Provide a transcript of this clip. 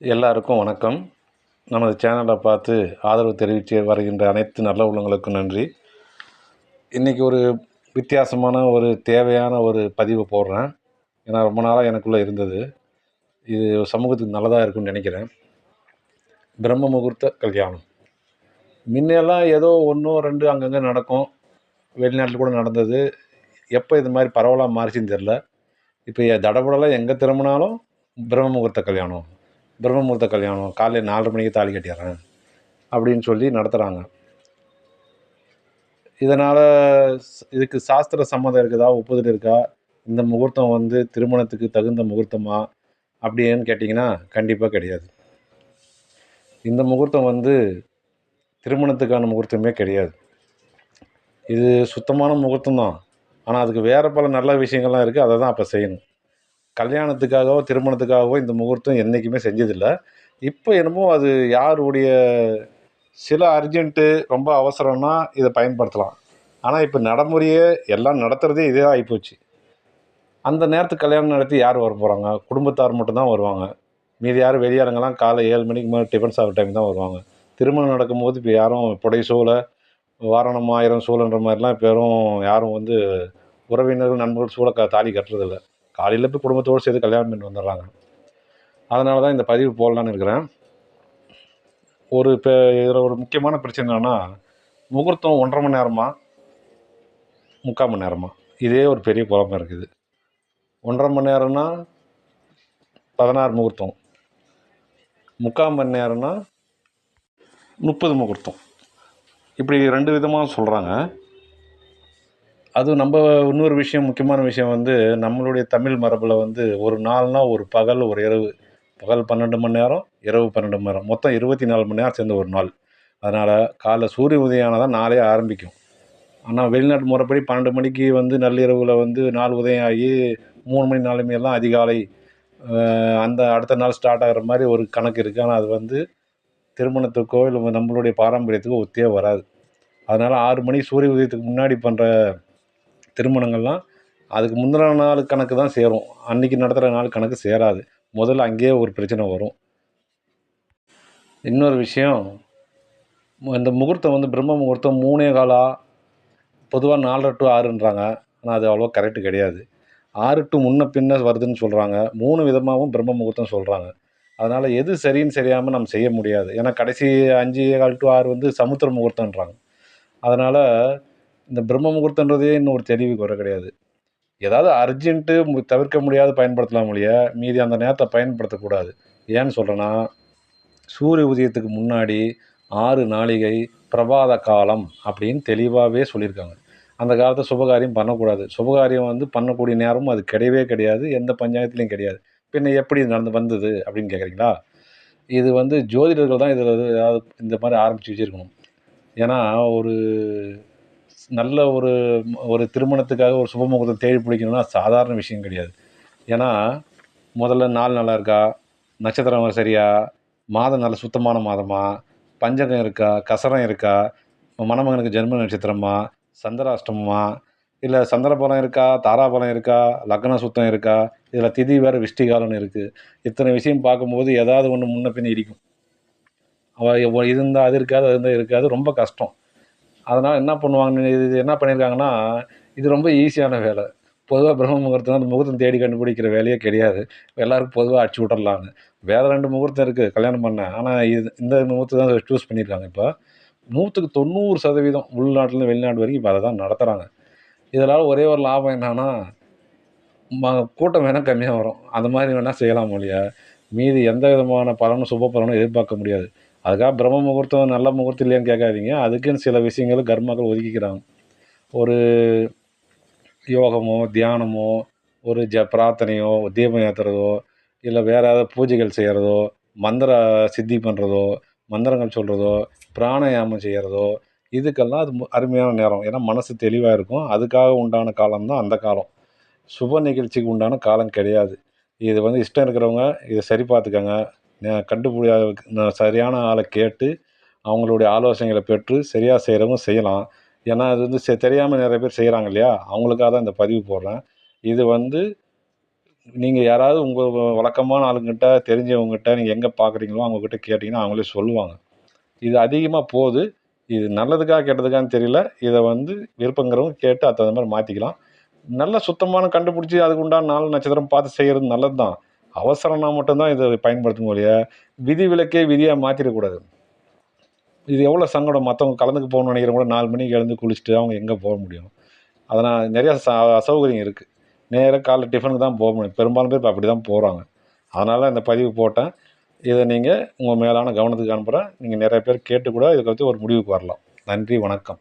எல்லாருக்கும் வணக்கம். நமது சேனலை பார்த்து ஆதரவு தெரிவித்து வருகின்ற அனைத்து நல்ல உள்ளங்களுக்கும் நன்றி. இன்றைக்கி ஒரு வித்தியாசமான ஒரு தேவையான ஒரு பதிவு போடுறேன். ஏன்னா ரொம்ப நாளாக எனக்குள்ளே இருந்தது. இது சமூகத்துக்கு நல்லதாக இருக்கும்னு நினைக்கிறேன். பிரம்ம முகூர்த்த கல்யாணம். முன்னெல்லாம் ஏதோ ஒன்றோ ரெண்டு அங்கங்கே நடக்கும். வெளிநாட்டில் கூட நடந்தது. எப்போ இது மாதிரி பரவலாக மாறிச்சுன்னு தெரில இப்போ தடபுடலாக எங்கே திரும்பினாலும் பிரம்ம முகூர்த்த கல்யாணம். பிரம்மமுகூர்த்த கல்யாணம். காலையில் நாலரை மணிக்கு தாலி கட்டிடுறேன். அப்படின்னு சொல்லி நடத்துகிறாங்க இதனால் இதுக்கு சாஸ்திர சம்மதம் இருக்குதா? ஒப்புதல் இருக்கா? இந்த முகூர்த்தம் வந்து திருமணத்துக்கு தகுந்த முகூர்த்தமா? அப்படின்னு கேட்டிங்கன்னா கண்டிப்பாக கிடையாது. இந்த முகூர்த்தம் வந்து திருமணத்துக்கான முகூர்த்தமே கிடையாது. இது சுத்தமான முகூர்த்தம் தான். ஆனால் அதுக்கு வேறு பல நல்ல விஷயங்கள்லாம் இருக்குது அதை தான் அப்போ செய்யணும். கல்யாணத்துக்காகவோ திருமணத்துக்காகவோ இந்த முகூர்த்தம் என்றைக்குமே செஞ்சதில்லை. இப்போ என்னமோ அது யாருடைய சில அர்ஜென்ட்டு ரொம்ப அவசரம்னா இதை பயன்படுத்தலாம். ஆனால் இப்போ நடைமுறையே எல்லாம் நடத்துகிறதே இதே ஆகிப்போச்சு அந்த நேரத்துக்கு கல்யாணம் நடத்தி யார் வர போகிறாங்க குடும்பத்தார் மட்டும்தான் வருவாங்க. மீதி யாரும் வெளியாளுங்கெல்லாம் காலை ஏழு மணிக்கு மேலே டிஃபன் சாப்பிட்ற டைம் தான் வருவாங்க. திருமணம் நடக்கும்போது இப்போ யாரும் புடை சூழ வாரணம் ஆயிரம் சூழன்ற மாதிரிலாம் இப்போ யாரும் யாரும் வந்து உறவினர்கள் நண்பர்கள் சூழ க தாலி கட்டுறதில்ல. காலையில் போய் குடும்பத்தோடு சேர்த்து கல்யாணம் பண்ணி வந்துடுறாங்க. அதனால தான் இந்த பதிவு போடலான்னு இருக்கிறேன். ஒரு இப்போ இதில் ஒரு முக்கியமான பிரச்சனை என்னென்னா முகூர்த்தம் ஒன்றரை மணி நேரமா? முக்கால் மணி நேரமா? இதே ஒரு பெரிய குழப்பம் இருக்குது. ஒன்றரை மணி நேரம்னா பதினாறு முகூர்த்தம். முக்கால் மணி நேரம்னா முப்பது முகூர்த்தம். இப்படி ரெண்டு விதமாக சொல்கிறாங்க அதுவும் நம்ம இன்னொரு விஷயம் முக்கியமான விஷயம் வந்து நம்மளுடைய தமிழ் மரபில் வந்து ஒரு நாள்னா ஒரு பகல் ஒரு இரவு. பகல் பன்னெண்டு மணி நேரம் இரவு பன்னெண்டு மணி நேரம். மொத்தம் இருபத்தி நாலு மணி நேரம் சேர்ந்த ஒரு நாள். அதனால் காலைல சூரிய உதயம் தான் நாளே ஆரம்பிக்கும். ஆனால் வெளிநாட்டு முறைப்படி பன்னெண்டு மணிக்கு வந்து நள்ளிரவில் வந்து நாள் உதயம் ஆகி மூணு மணி நாலு மணியெல்லாம் அதிகாலை அந்த அடுத்த நாள் ஸ்டார்ட் ஆகிற மாதிரி ஒரு கணக்கு இருக்குது ஆனால் அது வந்து திருமணத்துக்கோ இல்லை நம்மளுடைய பாரம்பரியத்துக்கோ ஒத்தியே வராது. அதனால் ஆறு மணி சூரிய உதயத்துக்கு முன்னாடி பண்ணுற திருமணங்கள்லாம் அதுக்கு முந்தின நாள் கணக்கு தான் சேரும். அன்றைக்கி நடத்துகிற நாள் கணக்கு சேராது. முதல்ல அங்கேயே ஒரு பிரச்சனை வரும். இன்னொரு விஷயம் இந்த முகூர்த்தம் வந்து பிரம்ம முகூர்த்தம் மூணே காலா பொதுவாக நாலரை டு ஆறுன்றாங்க. ஆனால் அது அவ்வளோ கரெக்டு கிடையாது. ஆறு டு முன்ன பின்ன வருதுன்னு சொல்கிறாங்க மூணு விதமாகவும் பிரம்ம முகூர்த்தம் சொல்கிறாங்க அதனால் எது சரின்னு சரியாமல் நம்ம செய்ய முடியாது. ஏன்னா கடைசி அஞ்சு கால் டு ஆறு வந்து சமுத்திர முகூர்த்தம்ன்றாங்க. அதனால் இந்த பிரம்ம முகூர்த்தன்றதே இன்னும் ஒரு தெளிவு குறை கிடையாது. ஏதாவது அர்ஜென்ட்டு தவிர்க்க முடியாத பயன்படுத்தலாம் ஒழிய மீதி அந்த நேரத்தை பயன்படுத்தக்கூடாது. ஏன்னு சொல்கிறேன்னா சூரிய உதயத்துக்கு முன்னாடி ஆறு நாளிகை பிரபாத காலம் அப்படின்னு தெளிவாகவே சொல்லியிருக்காங்க. அந்த காலத்தை சுபகாரியம் பண்ணக்கூடாது. சுபகாரியம் வந்து பண்ணக்கூடிய நேரமும் அது கிடையவே கிடையாது எந்த பஞ்சாயத்துலேயும் கிடையாது. பின்ன எப்படி இது நடந்து வந்தது அப்படின்னு கேட்குறீங்களா இது வந்து ஜோதிடர்கள் தான் இதில் ஏதாவது இந்த மாதிரி ஆரம்பித்து வச்சுருக்கணும். ஏன்னா ஒரு நல்ல ஒரு ஒரு திருமணத்துக்காக ஒரு சுபமுகூர்த்தம் தேடி பிடிக்கணும்னா சாதாரண விஷயம் கிடையாது. ஏன்னா முதல்ல நாள் நல்லா இருக்கா? நட்சத்திரம் சரியா? மாதம் நல்ல சுத்தமான மாதமா? பஞ்சகம் இருக்கா? கசரம் இருக்கா? மணமகனுக்கு ஜென்ம நட்சத்திரமா? சந்திராஷ்டமமா? இல்லை சந்திரபலம் இருக்கா? தாராபலம் இருக்கா? லக்ன சுத்தம் இருக்கா? இதில் திதி வேறு விஷ்டிகாலம்னு இருக்குது இத்தனை விஷயம் பார்க்கும்போது ஏதாவது ஒன்று முன்ன பின்ன இருக்கும். அவள் இது இருந்தால் அது இருக்காது அது இருந்தால் இருக்காது. ரொம்ப கஷ்டம். அதனால் என்ன பண்ணுவாங்க இது என்ன பண்ணியிருக்காங்கன்னா இது ரொம்ப ஈஸியான வேலை. பொதுவாக பிரம்ம முகூர்த்தம் அந்த முகூர்த்தம் தேடி கண்டுபிடிக்கிற வேலையே கிடையாது. எல்லாருக்கும் பொதுவாக அடிச்சு விட்டுறலான்னு வேறு ரெண்டு முகூர்த்தம் இருக்குது கல்யாணம் பண்ண. ஆனால் இது இந்த முகூர்த்தம் தான் சூஸ் பண்ணியிருக்காங்க இப்போ. நூற்றுக்கு தொண்ணூறு சதவீதம் உள்நாட்டில் வெளிநாடு வரைக்கும் இப்போ அதை தான் நடத்துகிறாங்க இதனால் ஒரே ஒரு லாபம் என்னன்னா ம கூட்டம் வேணால் கம்மியாக வரும். அந்த மாதிரி வேணால் செய்யலாம் மொழியா மீதி எந்த விதமான பலனும் சுப பலனும் எதிர்பார்க்க முடியாது. அதுக்காக பிரம்ம முகூர்த்தம் நல்ல முகூர்த்தம் இல்லையான்னு கேட்காதீங்க. அதுக்குன்னு சில விஷயங்கள் கர்மாக்கள் ஒதுக்கிக்கிறாங்க. ஒரு யோகமோ தியானமோ ஒரு ஜ பிரார்த்தனையோ தீபம் ஏற்றுறதோ இல்லை வேறு ஏதாவது பூஜைகள் செய்கிறதோ மந்திர சித்தி பண்ணுறதோ மந்திரங்கள் சொல்கிறதோ பிராணாயாமம் செய்கிறதோ இதுக்கெல்லாம் அது அருமையான நேரம். ஏன்னா மனசு தெளிவாக இருக்கும். அதுக்காக உண்டான காலம் தான் அந்த காலம். சுப நிகழ்ச்சிக்கு உண்டான காலம் கிடையாது. இது வந்து இஷ்டம் இருக்கிறவங்க இதை சரி பார்த்துக்கங்க. கண்டுபிடி சரியான ஆளை கேட்டு அவங்களுடைய ஆலோசனைகளை பெற்று சரியாக செய்கிறவங்க செய்யலாம். ஏன்னா அது வந்து செ தெரியாமல் நிறைய பேர் செய்கிறாங்க இல்லையா? அவங்களுக்காக தான் இந்த பதிவு போடுறேன். இது வந்து நீங்கள் யாராவது உங்கள் வழக்கமான ஆளுங்கிட்ட தெரிஞ்சவங்ககிட்ட நீங்கள் எங்கே பார்க்குறீங்களோ அவங்கக்கிட்ட கேட்டிங்கன்னா அவங்களே சொல்லுவாங்க. இது அதிகமாக போகுது. இது நல்லதுக்காக கெட்டதுக்கான்னு தெரியல. இதை வந்து விருப்பங்கிறவங்க கேட்டு அது தகுந்த மாதிரி மாற்றிக்கலாம் நல்ல சுத்தமான கண்டுபிடிச்சி அதுக்கு உண்டான நாலு நட்சத்திரம் பார்த்து செய்கிறது நல்லது தான் அவசரம்னா மட்டும்தான் இதை பயன்படுத்தும் ஒழிய விதி விலக்கே விதியாக மாற்றிடக்கூடாது இது எவ்வளோ சங்கடம்? மற்றவங்க கலந்துக்கு போகணும்னு நினைக்கிறவங்க கூட நாலு மணிக்கு எழுந்து குளிச்சுட்டு அவங்க எங்கே போக முடியும்? அதனால் நிறையா ச அசௌகரியம் இருக்குது நேராக காலைல டிஃபனுக்கு தான் போக முடியும். பெரும்பாலும் பேர் இப்போ அப்படி தான் போகிறாங்க அதனால் இந்த பதிவு போட்டேன். இதை நீங்கள் உங்கள் மேலான கவனத்துக்கு அனுப்புகிறேன் நீங்கள் நிறைய பேர் கேட்டு கூட இதை பற்றி ஒரு முடிவுக்கு வரலாம். நன்றி வணக்கம்.